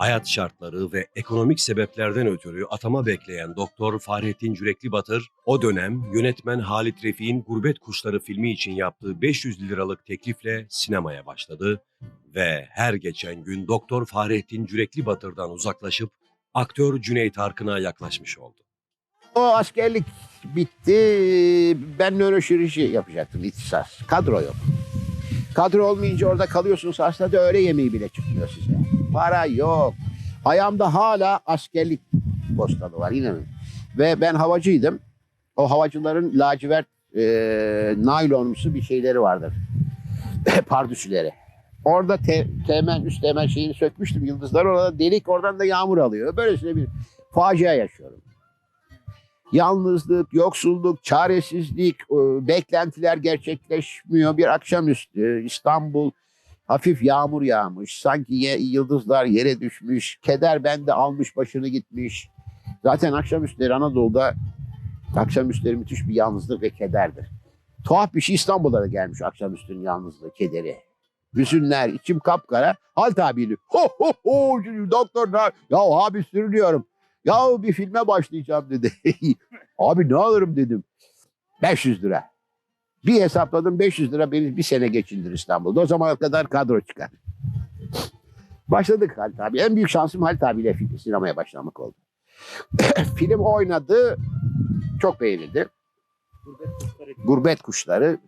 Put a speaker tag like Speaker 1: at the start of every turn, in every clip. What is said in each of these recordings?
Speaker 1: Hayat şartları ve ekonomik sebeplerden ötürü atama bekleyen Doktor Fahrettin Cürekli Batır, o dönem yönetmen Halit Refik'in Gurbet Kuşları filmi için yaptığı 500 liralık teklifle sinemaya başladı ve her geçen gün Doktor Fahrettin Cürekli Batır'dan uzaklaşıp aktör Cüneyt Arkın'a yaklaşmış oldu.
Speaker 2: O askerlik bitti. Ben nöroşirurji yapacaktım ihtisas. Kadro yok. Kadro olmayınca orada kalıyorsunuz. Aslında öğle yemeği bile çıkmıyor size. Para yok. Ayağımda hala askerlik postalı var inanın. Ve ben havacıydım. O havacıların lacivert e, naylonumsu bir şeyleri vardır. Pardüsüleri. Orada te, temen, üst temen şeyini sökmüştüm yıldızlar. Orada delik oradan da yağmur alıyor. Böylesine bir facia yaşıyorum. Yalnızlık, yoksulluk, çaresizlik, e, beklentiler gerçekleşmiyor. Bir akşamüstü İstanbul hafif yağmur yağmış. Sanki ye- yıldızlar yere düşmüş. Keder bende almış başını gitmiş. Zaten akşamüstleri Anadolu'da akşamüstleri müthiş bir yalnızlık ve kederdir. Tuhaf bir şey İstanbul'a da gelmiş akşamüstünün yalnızlığı, kederi. Hüzünler, içim kapkara. Halt abiyle. Ho ho ho doktor ne? Ya abi sürünüyorum. Ya bir filme başlayacağım dedi. Abi ne alırım dedim. 500 lira. Bir hesapladım 500 lira beni bir sene geçindir İstanbul'da. O zamana kadar kadro çıkar. Başladık Halit abi. En büyük şansım Halit abiyle film, sinemaya başlamak oldu. film oynadı. Çok beğenildi. Gurbet Kuşları.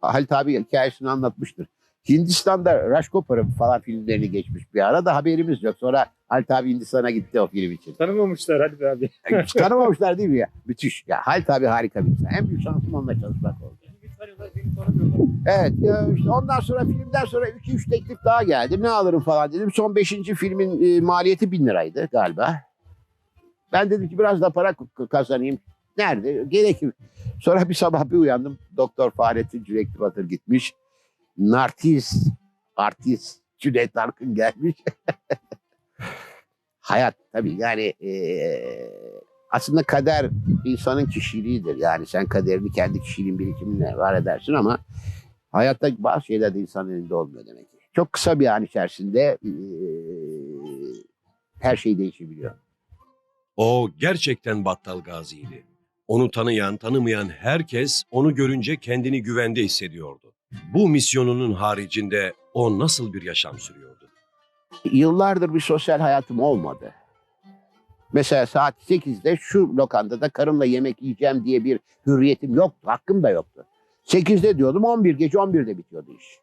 Speaker 2: Halit abi hikayesini anlatmıştır. Hindistan'da Rajkopar'ın falan filmlerini geçmiş bir ara da haberimiz yok. Sonra Halit abi Hindistan'a gitti o film için.
Speaker 3: Tanımamışlar hadi be abi.
Speaker 2: Tanımamışlar değil mi ya? Müthiş. Ya Halit abi harika bir insan. En büyük şansım onunla çalışmak oldu. Evet işte ondan sonra filmden sonra 2-3 teklif daha geldi. Ne alırım falan dedim. Son 5. filmin e, maliyeti 1000 liraydı galiba. Ben dedim ki biraz da para kazanayım. Nerede? Gerekir. Sonra bir sabah bir uyandım. Doktor Fahrettin Cürekli Batır gitmiş. Nartiz, artist Cüneyt Arkın gelmiş. Hayat tabii yani e, aslında kader insanın kişiliğidir. Yani sen kaderini kendi kişiliğin birikiminle var edersin ama hayatta bazı şeyler de insanın elinde olmuyor demek ki. Çok kısa bir an içerisinde e, her şey değişebiliyor.
Speaker 1: O gerçekten Battal Gazi'ydi. Onu tanıyan, tanımayan herkes onu görünce kendini güvende hissediyordu. Bu misyonunun haricinde o nasıl bir yaşam sürüyordu?
Speaker 2: Yıllardır bir sosyal hayatım olmadı. Mesela saat 8'de şu lokantada karımla yemek yiyeceğim diye bir hürriyetim yoktu, hakkım da yoktu. 8'de diyordum 11 gece 11'de bitiyordu iş.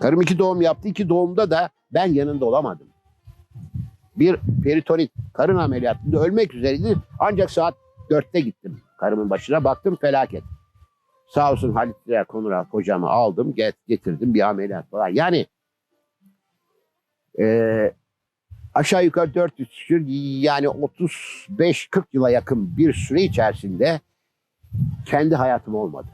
Speaker 2: Karım iki doğum yaptı. iki doğumda da ben yanında olamadım. Bir peritorit karın ameliyatında ölmek üzereydi. Ancak saat 4'te gittim. Karımın başına baktım felaket. Sağ olsun Halit Ziya Konural hocamı aldım get- getirdim bir ameliyat falan. Yani ee, aşağı yukarı 400 küsür yani 35-40 yıla yakın bir süre içerisinde kendi hayatım olmadı.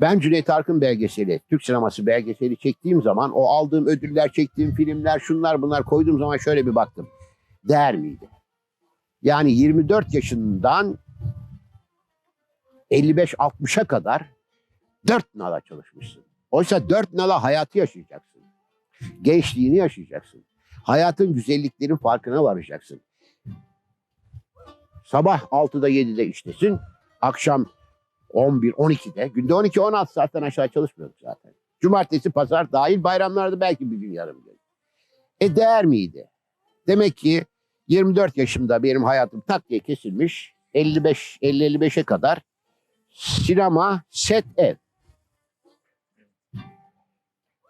Speaker 2: Ben Cüneyt Arkın belgeseli, Türk sineması belgeseli çektiğim zaman o aldığım ödüller, çektiğim filmler, şunlar bunlar koyduğum zaman şöyle bir baktım. Değer miydi? Yani 24 yaşından 55-60'a kadar dört nala çalışmışsın. Oysa dört nala hayatı yaşayacaksın. Gençliğini yaşayacaksın. Hayatın güzelliklerin farkına varacaksın. Sabah 6'da 7'de iştesin. Akşam 11, 12'de. Günde 12-16 saatten aşağı çalışmıyorduk zaten. Cumartesi, pazar dahil bayramlarda belki bir gün yarım gün. E değer miydi? Demek ki 24 yaşımda benim hayatım tak diye kesilmiş. 55, 50-55'e kadar sinema, set, ev.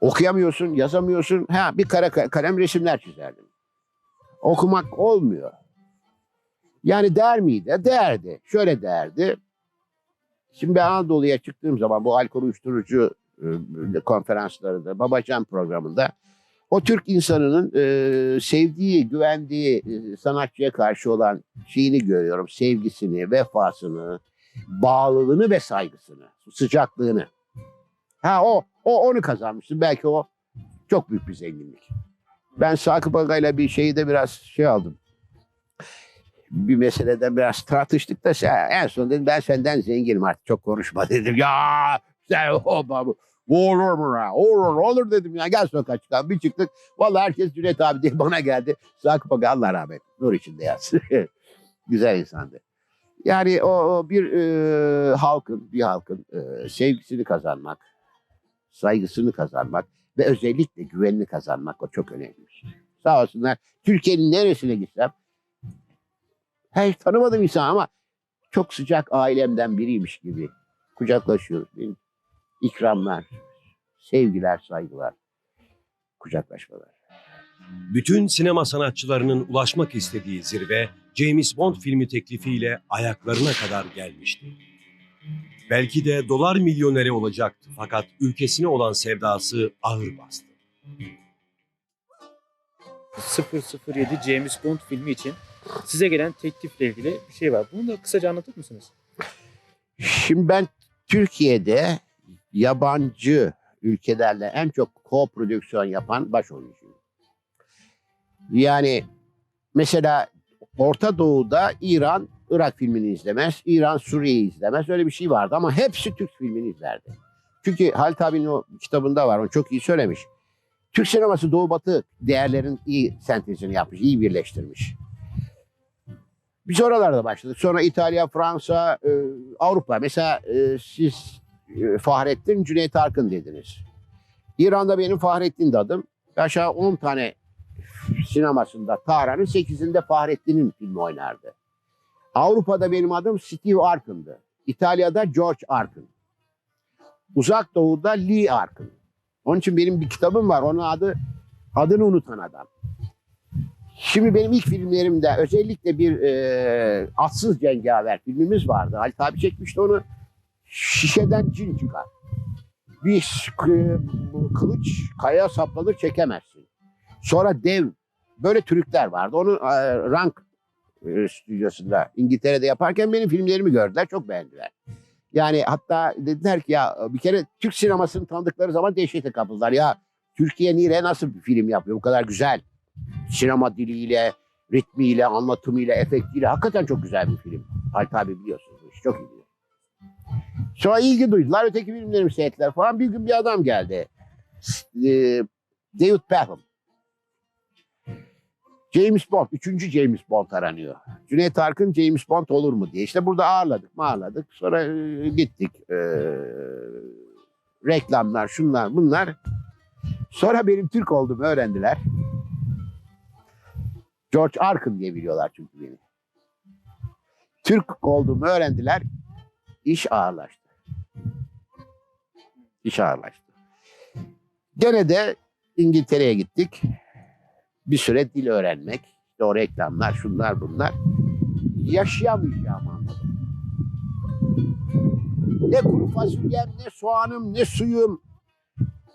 Speaker 2: Okuyamıyorsun, yazamıyorsun. Ha bir kara kalem resimler çizerdim. Okumak olmuyor. Yani değer miydi? Değerdi. Şöyle değerdi. Şimdi ben Anadolu'ya çıktığım zaman bu alkol uyuşturucu e, konferanslarında, Babacan programında o Türk insanının e, sevdiği, güvendiği e, sanatçıya karşı olan şeyini görüyorum. Sevgisini, vefasını, bağlılığını ve saygısını, sıcaklığını. Ha o, o onu kazanmıştı. Belki o çok büyük bir zenginlik. Ben Sakıp Aga'yla bir şeyi de biraz şey aldım. Bir meseleden biraz tartıştık da sen- en son dedim ben senden zenginim artık çok konuşma dedim. Ya sen o babu. Olur mu ya? Olur olur dedim ya. Gel sokağa çıkalım. Bir çıktık. Vallahi herkes Cüneyt abi diye bana geldi. Sakıp Aga Allah rahmet. Nur içinde yatsın. Güzel insandı. Yani o, o bir e, halkın, bir halkın e, sevgisini kazanmak, saygısını kazanmak ve özellikle güvenini kazanmak o çok önemli şey. Sağ olsunlar. Türkiye'nin neresine gitsem hiç tanımadığım insan ama çok sıcak ailemden biriymiş gibi kucaklaşıyoruz. Benim ikramlar, sevgiler, saygılar, kucaklaşmalar.
Speaker 1: Bütün sinema sanatçılarının ulaşmak istediği zirve James Bond filmi teklifiyle ayaklarına kadar gelmişti. Belki de dolar milyoneri olacaktı fakat ülkesine olan sevdası ağır bastı.
Speaker 3: 007 James Bond filmi için size gelen teklifle ilgili bir şey var. Bunu da kısaca anlatır mısınız?
Speaker 2: Şimdi ben Türkiye'de yabancı ülkelerle en çok co-prodüksiyon yapan baş oyuncuyum. Yani mesela Orta Doğu'da İran Irak filmini izlemez, İran Suriye'yi izlemez. Öyle bir şey vardı ama hepsi Türk filmini izlerdi. Çünkü Halit abinin o kitabında var, onu çok iyi söylemiş. Türk sineması Doğu Batı değerlerin iyi sentezini yapmış, iyi birleştirmiş. Biz oralarda başladık. Sonra İtalya, Fransa, e, Avrupa. Mesela e, siz e, Fahrettin Cüneyt Arkın dediniz. İran'da benim Fahrettin adım. Aşağı 10 tane sinemasında Tahran'ın 8'inde Fahrettin'in filmi oynardı. Avrupa'da benim adım Steve Arkın'dı. İtalya'da George Arkın. Uzak Doğu'da Lee Arkın. Onun için benim bir kitabım var. Onun adı adını unutan adam. Şimdi benim ilk filmlerimde özellikle bir e, atsız cengaver filmimiz vardı. Halit abi çekmişti onu. Şişeden cin çıkar. Bir kılıç kaya saplanır çekemezsin. Sonra dev böyle trükler vardı. Onu e, Rank stüdyosunda İngiltere'de yaparken benim filmlerimi gördüler. Çok beğendiler. Yani hatta dediler ki ya bir kere Türk sinemasını tanıdıkları zaman dehşete kapıldılar. Ya Türkiye Nire nasıl bir film yapıyor? Bu kadar güzel sinema diliyle, ritmiyle, anlatımıyla, efektiyle hakikaten çok güzel bir film. Halit abi biliyorsunuz bu işi çok iyi biliyor. Sonra ilgi duydular. Öteki filmlerimi seyrettiler falan. Bir gün bir adam geldi. Ee, David Beckham. James Bond. Üçüncü James Bond aranıyor. Cüneyt Arkın James Bond olur mu diye. İşte burada ağırladık ağırladık. Sonra e, gittik. Ee, reklamlar şunlar bunlar. Sonra benim Türk olduğumu öğrendiler. George Arkın diye biliyorlar çünkü beni. Türk olduğumu öğrendiler. İş ağırlaştı. İş ağırlaştı. Gene de İngiltere'ye gittik. Bir süre dil öğrenmek. İşte o reklamlar, şunlar bunlar. Yaşayamayacağımı anladım. Ne kuru fasulyem, ne soğanım, ne suyum,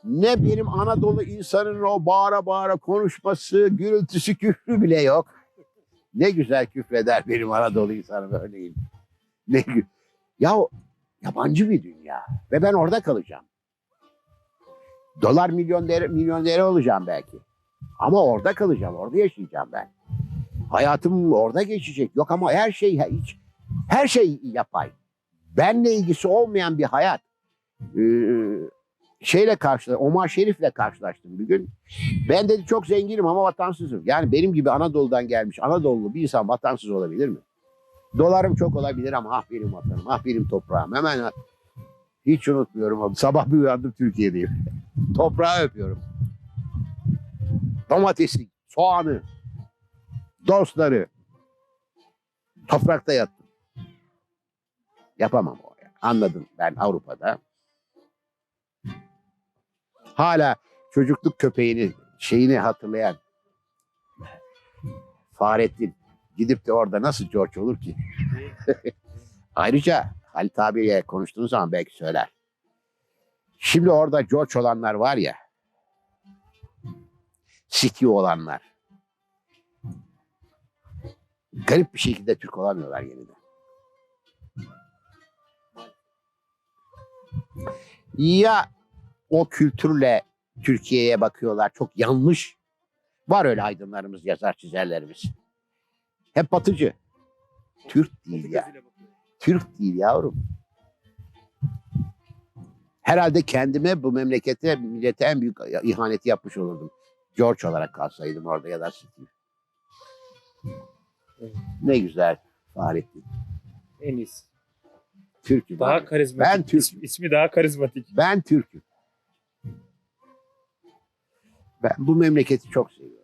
Speaker 2: ne benim Anadolu insanının o bağıra bağıra konuşması, gürültüsü, küfrü bile yok. Ne güzel küfreder benim Anadolu insanım örneğin. Ne ya yabancı bir dünya ve ben orada kalacağım. Dolar milyonere, milyonere olacağım belki. Ama orada kalacağım, orada yaşayacağım ben. Hayatım orada geçecek. Yok ama her şey hiç her şey yapay. Benle ilgisi olmayan bir hayat. Ee, şeyle karşılaştım. Omar Şerif'le karşılaştım bir gün. Ben dedi çok zenginim ama vatansızım. Yani benim gibi Anadolu'dan gelmiş Anadolu'lu bir insan vatansız olabilir mi? Dolarım çok olabilir ama ah benim vatanım, ah benim toprağım. Hemen hiç unutmuyorum. Sabah bir uyandım Türkiye'deyim. Toprağı öpüyorum. Domatesi, soğanı, dostları. Toprakta yattım. Yapamam o. ya. Anladım ben Avrupa'da hala çocukluk köpeğini şeyini hatırlayan Fahrettin gidip de orada nasıl George olur ki? Ayrıca Halit abiyle konuştuğunuz zaman belki söyler. Şimdi orada George olanlar var ya City olanlar garip bir şekilde Türk olamıyorlar yeniden. Ya o kültürle Türkiye'ye bakıyorlar. Çok yanlış. Var öyle aydınlarımız, yazar çizerlerimiz. Hep batıcı. Türk değil ya. Türk değil yavrum. Herhalde kendime bu memlekete, millete en büyük ihaneti yapmış olurdum. George olarak kalsaydım orada ya da Steve.
Speaker 3: Evet.
Speaker 2: Ne güzel Fahrettin.
Speaker 3: En iyisi.
Speaker 2: Türk'üm.
Speaker 3: Daha
Speaker 2: abi.
Speaker 3: karizmatik.
Speaker 2: Ben Türk'üm.
Speaker 3: İsmi, ismi daha karizmatik.
Speaker 2: Ben Türk'üm. Ben bu memleketi çok seviyorum.